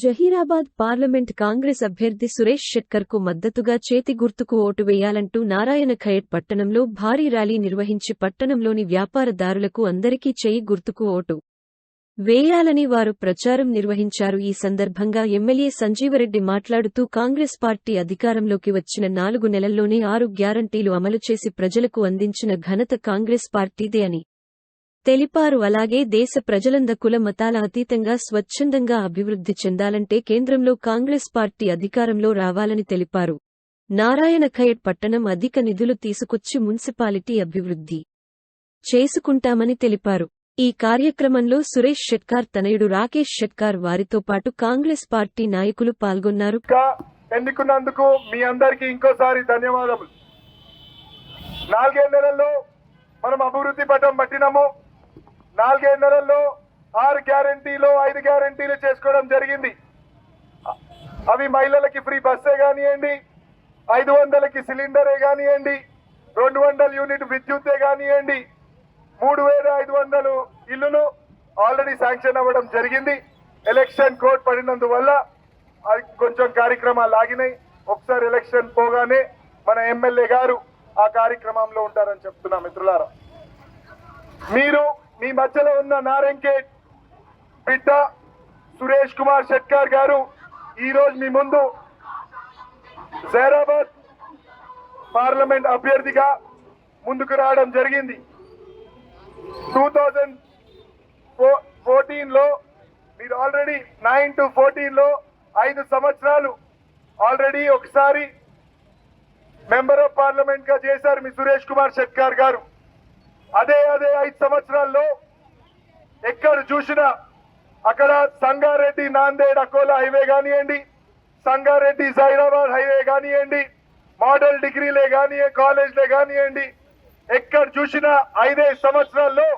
Zaheerabad parliament Congress అభ్యర్థి సురేష్ షెట్కర్కు మద్దతుగా చేతి గుర్తుకు ఓటు వేయాలంటూ నారాయణ ఖేడ్ పట్టణంలో భారీ ర్యాలీ నిర్వహించి పట్టణంలోని వ్యాపారదారులకు అందరికీ చేయి గుర్తుకు ఓటు వేయాలని వారు ప్రచారం నిర్వహించారు. ఈ సందర్భంగా ఎమ్మెల్యే సంజీవరెడ్డి మాట్లాడుతూ కాంగ్రెస్ పార్టీ అధికారంలోకి వచ్చిన నాలుగు నెలల్లోనే ఆరు గ్యారంటీలు అమలు చేసి ప్రజలకు అందించిన ఘనత కాంగ్రెస్ పార్టీదే అని తెలిపారు. అలాగే దేశ ప్రజలంద కుల మతాల అతీతంగా స్వచ్ఛందంగా అభివృద్ధి చెందాలంటే కేంద్రంలో కాంగ్రెస్ పార్టీ అధికారంలో రావాలని తెలిపారు. నారాయణ ఖైడ్ పట్టణం అధిక నిధులు తీసుకొచ్చి మున్సిపాలిటీ అభివృద్ధి చేసుకుంటామని తెలిపారు. ఈ కార్యక్రమంలో సురేష్ షెట్కార్ తనయుడు రాకేష్ షెట్కార్ వారితో పాటు కాంగ్రెస్ పార్టీ నాయకులు పాల్గొన్నారు. ఎన్నుకున్నందుకు మీ అందరికీ ఇంకోసారి ధన్యవాదములు. నాలుగైదు నెలల్లో మనం అభివృద్ధి పటం పట్టినాము. నాలుగైదు నెలల్లో ఆరు గ్యారంటీలో ఐదు గ్యారంటీలు చేసుకోవడం జరిగింది. అవి మహిళలకి ఫ్రీ బస్సే కానివ్వండి ఐదు వందలకి సిలిండరే కానివ్వండి రెండు వందల యూనిట్ విద్యుత్తే కానివ్వండి మూడు వేల ఐదు వందలు ఇల్లులు ఆల్రెడీ శాంక్షన్ అవ్వడం జరిగింది. ఎలక్షన్ కోడ్ పడినందువల్ల అది కొంచెం కార్యక్రమాలు ఆగినాయి. ఒకసారి ఎలక్షన్ పోగానే మన ఎమ్మెల్యే గారు ఆ కార్యక్రమంలో ఉంటారని చెప్తున్నా మిత్రులారా. మీరు మీ మధ్యలో ఉన్న నారంకేట్ బిడ్డ సురేష్ కుమార్ షెట్కార్ గారు ఈరోజు మీ ముందు జైరాబాద్ పార్లమెంట్ అభ్యర్థిగా ముందుకు రావడం జరిగింది. టూ థౌజండ్ ఫోర్టీన్లో మీరు ఆల్రెడీ నైన్ టు ఫోర్టీన్లో ఐదు సంవత్సరాలు ఆల్రెడీ ఒకసారి మెంబర్ ఆఫ్ పార్లమెంట్గా చేశారు మీ సురేష్ కుమార్ షెట్కార్ గారు. అదే అదే ఐదు సంవత్సరాల్లో ఎక్కడ చూసినా అక్కడ సంగారెడ్డి నాందేడ్ అకోలా హైవే కానివ్వండి సంగారెడ్డి జైరాబాద్ హైవే కానివ్వండి మోడల్ డిగ్రీలే కానీ కాలేజ్లే కానివ్వండి ఎక్కడ చూసినా ఐదే సంవత్సరాల్లో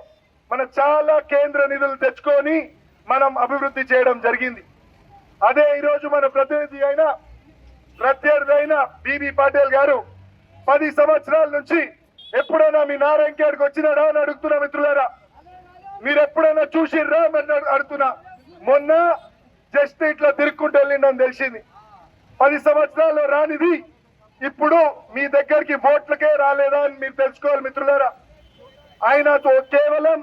మన చాలా కేంద్ర నిధులు తెచ్చుకొని మనం అభివృద్ధి చేయడం జరిగింది. అదే ఈరోజు మన ప్రతినిధి అయిన ప్రత్యర్థి అయిన బీబీ పాటిల్ గారు పది సంవత్సరాల నుంచి ఎప్పుడైనా మీ నారాయణఖేడ్కి వచ్చినారా అని అడుగుతున్నా మిత్రులారా? మీరు ఎప్పుడైనా చూసిర్రా అని అడుగుతున్నా. మొన్న జస్ట్ ఇట్లా తిరుక్కుంటూ వెళ్ళిండని తెలిసింది. పది సంవత్సరాల్లో రానిది. ఇప్పుడు మీ దగ్గరికి ఓట్లకే రాలేదా అని మీరు తెలుసుకోవాలి మిత్రులారా. ఆయనతో కేవలం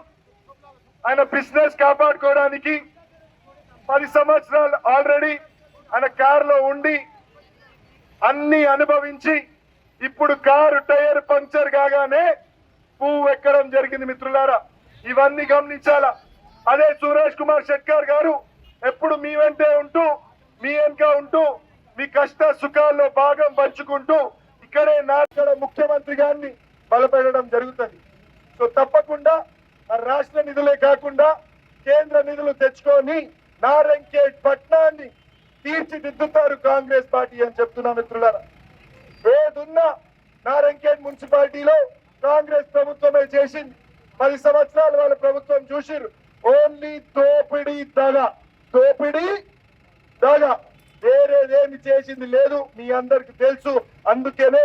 ఆయన బిజినెస్ కాపాడుకోవడానికి పది సంవత్సరాలు ఆల్రెడీ ఆయన కారులో ఉండి అన్ని అనుభవించి ఇప్పుడు కారు టైర్ పంక్చర్ కాగానే పువ్వు ఎక్కడం జరిగింది మిత్రులారా. ఇవన్నీ గమనించాలా? అదే సురేష్ కుమార్ షెట్కర్ గారు ఎప్పుడు మీ వెంటే ఉంటూ మీ వెనుక ఉంటూ మీ కష్ట సుఖాల్లో భాగం పంచుకుంటూ ఇక్కడే నాకడ ముఖ్యమంత్రి గారిని బలపెట్టడం జరుగుతుంది. సో తప్పకుండా రాష్ట్ర నిధులే కాకుండా కేంద్ర నిధులు తెచ్చుకొని నారంకేట్ పట్నాన్ని తీర్చిదిద్దుతారు కాంగ్రెస్ పార్టీ అని చెప్తున్నా మిత్రులారా. ఏదున్నా నారంకేట్ మున్సిపాలిటీలో కాంగ్రెస్ ప్రభుత్వమే చేసింది. పది సంవత్సరాలు వాళ్ళ ప్రభుత్వం చూసిర్రు. ఓన్లీ దోపిడీ దగ. దోపిడీ దగ. వేరేదేమి చేసింది లేదు. మీ అందరికి తెలుసు. అందుకనే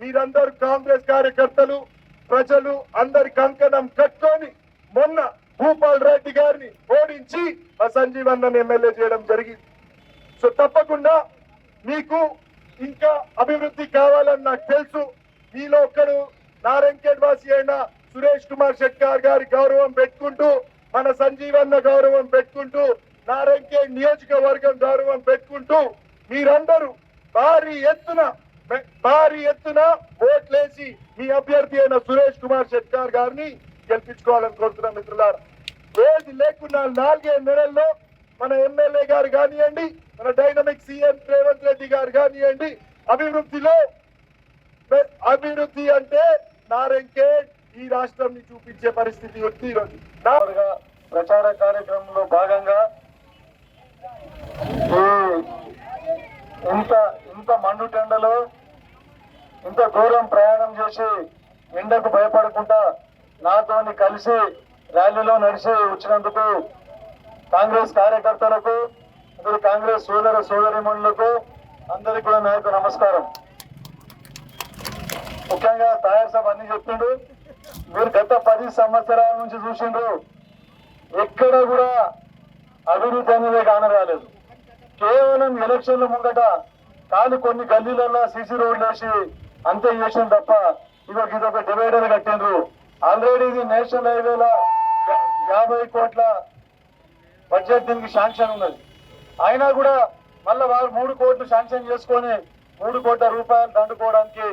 మీరందరూ కాంగ్రెస్ కార్యకర్తలు ప్రజలు అందరి కంకణం కట్టుకొని మొన్న భూపాల్ రెడ్డి గారిని ఓడించి ఆ సంజీవ్ ఎమ్మెల్యే చేయడం జరిగింది. సో తప్పకుండా మీకు ఇంకా అభివృద్ధి కావాలని నాకు తెలుసు. మీలో ఒక్కడు నారాయణఖేడ్ వాసి అయిన సురేష్ కుమార్ షెట్కార్ గారి గౌరవం పెట్టుకుంటూ మన సంజీవన్న గౌరవం పెట్టుకుంటూ నారాయణఖేడ్ నియోజకవర్గం గౌరవం పెట్టుకుంటూ మీరందరూ భారీ ఎత్తున భారీ ఎత్తున ఓట్లేసి మీ అభ్యర్థి అయిన సురేష్ కుమార్ షెట్కార్ గారిని గెలిపించుకోవాలని కోరుతున్నాం మిత్రులారా. ఏది లేకున్నా నాలుగే నెలల్లో మన ఎమ్మెల్యే గారు కానివ్వండి మన డైనమిక్ సీఎం రేవంత్ రెడ్డి గారు కానివ్వండి అభివృద్ధిలో అభివృద్ధి అంటే నారెంకే ఈ రాష్ట్రం చూపించే పరిస్థితి వచ్చి ఈరోజు. ప్రచార కార్యక్రమంలో భాగంగా ఇంత ఇంత మండుటెండలో ఇంత దూరం ప్రయాణం చేసి ఎండకు భయపడకుండా నాతోని కలిసి ర్యాలీలో నడిచి వచ్చినందుకు కాంగ్రెస్ కార్యకర్తలకు అందరు కాంగ్రెస్ సోదర సోదరిమణులకు అందరికి కూడా నా యొక్క నమస్కారం. ముఖ్యంగా తయారు సభ అన్ని చెప్పిండు మీరు గత పది సంవత్సరాల నుంచి చూసిండ్రు ఎక్కడ కూడా అభివృద్ధి అనేది కానరాలేదు కేవలం ఎలక్షన్ల ముందట కానీ కొన్ని గల్లీలలో సీసీ రోడ్లు వేసి అంతే చేసిన తప్ప ఇదొక ఇదొక డివైడర్ కట్టిండ్రు. ఆల్రెడీ ఇది నేషనల్ హైవేల యాభై కోట్ల బడ్జెట్ దీనికి శాంక్షన్ ఉన్నది. అయినా కూడా మళ్ళీ వారు మూడు కోట్లు శాంక్షన్ చేసుకొని మూడు కోట్ల రూపాయలు దండుకోవడానికి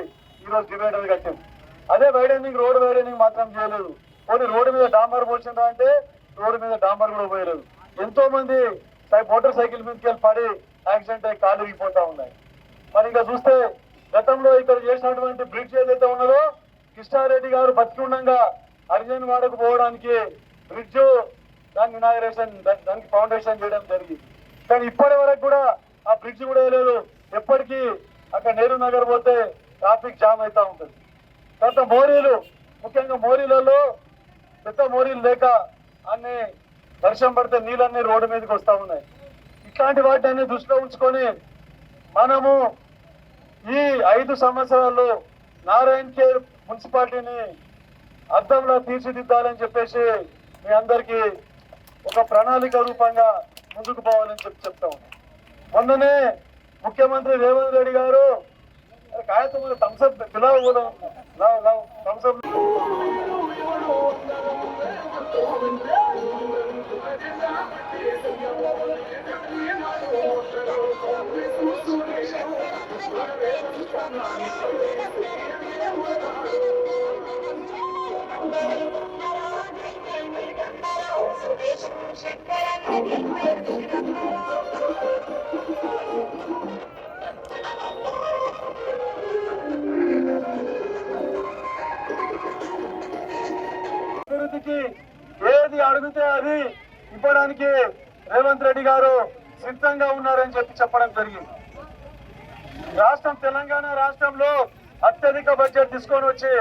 ఈరోజు డివైడర్ కట్టింది. అదే వైడనింగ్ రోడ్ వైడనింగ్ మాత్రం చేయలేదు. పోనీ రోడ్డు మీద డాంబర్ పోల్చిందా అంటే రోడ్డు మీద డాంబర్ కూడా పోయలేదు. ఎంతో మంది సై- మోటార్ సైకిల్ మీదకి వెళ్ళి పడి యాక్సిడెంట్ అయ్యి కాలు విరిగిపోతా ఉన్నాయి. మరి ఇంకా చూస్తే గతంలో ఇక్కడ చేసినటువంటి బ్రిడ్జ్ ఏదైతే ఉన్నదో కృష్ణారెడ్డి గారు బతికి ఉండగా అర్జున్ వాడకు పోవడానికి బ్రిడ్జ్ దానికి ఇనాగరేషన్ దానికి ఫౌండేషన్ చేయడం జరిగింది. కానీ ఇప్పటి వరకు కూడా ఆ బ్రిడ్జ్ కూడా లేదు ఎప్పటికీ అక్కడ నెహ్రూ నగర్ పోతే ట్రాఫిక్ జామ్ అవుతూ ఉంటుంది. తర్వాత మోరీలు ముఖ్యంగా మోరీలలో పెద్ద మోరీలు లేక అన్ని వర్షం పడితే నీళ్ళన్నీ రోడ్డు మీదకి వస్తూ ఉన్నాయి. ఇట్లాంటి వాటిని దృష్టిలో ఉంచుకొని మనము ఈ ఐదు సంవత్సరాల్లో నారాయణ్ కేర్ మున్సిపాలిటీని అద్దంలో తీర్చిదిద్దాలని చెప్పేసి మీ అందరికీ ఒక ప్రణాళిక రూపంగా ముందుకు పోవాలని చెప్పి చెప్తా ఉన్నాం మొన్ననే ముఖ్యమంత్రి రేవంత్ రెడ్డి గారు కాగితం థమ్స్అప్ పిలవ you. అభివృద్ధికి ఏది అడిగితే అది ఇవ్వడానికి రేవంత్ రెడ్డి గారు సిద్ధంగా ఉన్నారని చెప్పి చెప్పడం జరిగింది. రాష్ట్రం తెలంగాణ రాష్ట్రంలో అత్యధిక బడ్జెట్ తీసుకొని వచ్చి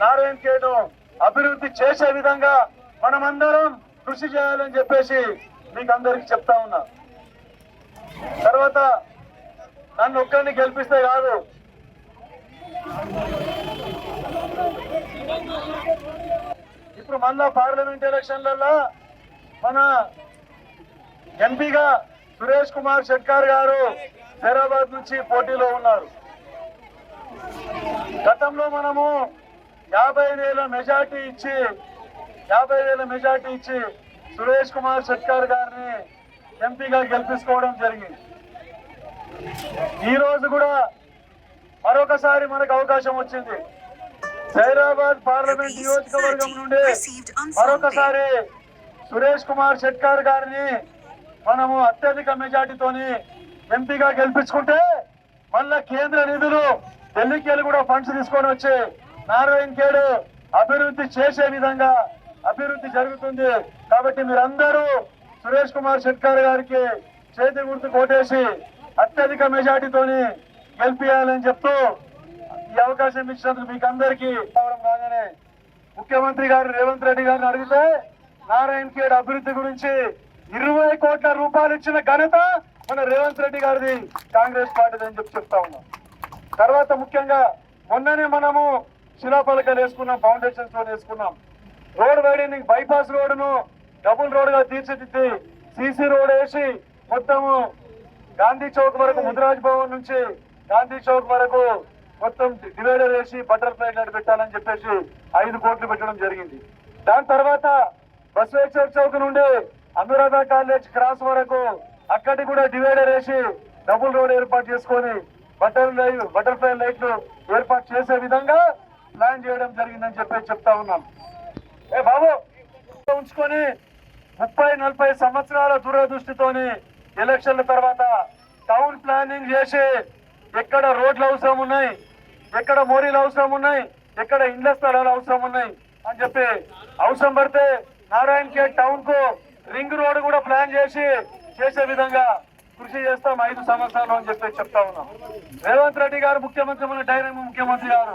నారాయణ కేను అభివృద్ధి చేసే విధంగా మనమందరం కృషి చేయాలని చెప్పేసి మీకు అందరికి చెప్తా ఉన్నా. తర్వాత నన్ను ఒక్కరిని గెలిపిస్తే కాదు. ఇప్పుడు మళ్ళా పార్లమెంట్ ఎలక్షన్లలో మన ఎంపీగా సురేష్ కుమార్ షెట్కార్ గారు హైదరాబాద్ నుంచి పోటీలో ఉన్నారు. గతంలో మనము యాభై వేల మెజార్టీ ఇచ్చి యాభై వేల మెజార్టీ ఇచ్చి సురేష్ కుమార్ షెట్కార్ గారిని ఎంపీగా గెలిపించుకోవడం జరిగింది. ఈ రోజు కూడా మరొకసారి మనకు అవకాశం వచ్చింది. హైదరాబాద్ పార్లమెంట్ నియోజకవర్గం నుండి మరొకసారి సురేష్ కుమార్ షెట్కార్ గారిని మనము అత్యధిక మెజార్టీతోని ఎంపీగా గెలిపించుకుంటే మళ్ళా కేంద్ర నిధులు ఢిల్లీకి వెళ్ళి కూడా ఫండ్స్ తీసుకొని వచ్చి నారాయణ కేడు అభివృద్ధి చేసే విధంగా అభివృద్ధి జరుగుతుంది. కాబట్టి మీరందరూ సురేష్ కుమార్ షెట్కార్ గారికి చేతి గుర్తు కోటేసి అత్యధిక మెజార్టీతోని గెలిపియాలని చెప్తూ ఈ అవకాశం ఇచ్చినందుకు మీకు అందరికీ రాగానే ముఖ్యమంత్రి గారు రేవంత్ రెడ్డి గారిని అడిగితే నారాయణ ఖేడ్ అభివృద్ధి గురించి ఇరవై కోట్ల రూపాయలు ఇచ్చిన ఘనత మన రేవంత్ రెడ్డి గారిది కాంగ్రెస్ పార్టీది అని చెప్పి చెప్తా ఉన్నాం. తర్వాత ముఖ్యంగా మొన్ననే మనము శిలాఫలకాలు వేసుకున్నాం ఫౌండేషన్స్లో వేసుకున్నాం. రోడ్ వైడనింగ్ బైపాస్ రోడ్డును డబుల్ రోడ్గా తీర్చిదిద్ది. సీసీ రోడ్ వేసి మొత్తము గాంధీ చౌక్ వరకు ముదిరాజ్ భవన్ నుంచి గాంధీ చౌక్ వరకు మొత్తం డివైడర్ వేసి బటర్ఫ్లై లైట్ పెట్టాలని చెప్పేసి ఐదు కోట్లు పెట్టడం జరిగింది. దాని తర్వాత బసవేశ్వర చౌక్ నుండి అనురాధ కాలేజ్ క్రాస్ వరకు అక్కడి కూడా డివైడర్ వేసి డబుల్ రోడ్ ఏర్పాటు చేసుకొని బటర్ లైవ్ బటర్ఫ్లై లైట్లు ఏర్పాటు చేసే విధంగా ప్లాన్ చేయడం జరిగిందని చెప్పి చెప్తా ఉన్నాం. ఏ బాబు ఉంచుకొని ముప్పై నలభై సంవత్సరాల దూరదృష్టితోని ఎలక్షన్ల తర్వాత టౌన్ ప్లానింగ్ చేసి ఎక్కడ రోడ్లు అవసరం ఉన్నాయి ఎక్కడ మోరీలు అవసరం ఉన్నాయి ఎక్కడ ఇండ్ల స్థలాలు అవసరం ఉన్నాయి అని చెప్పి అవసరం పడితే నారాయణ ఖేడ్ టౌన్కు రింగ్ రోడ్ కూడా ప్లాన్ చేసి చేసే విధంగా కృషి చేస్తాం ఐదు సంవత్సరాలు అని చెప్పి చెప్తా ఉన్నాం. రేవంత్ రెడ్డి గారు ముఖ్యమంత్రి డైరెక్ట్ ముఖ్యమంత్రి గారు.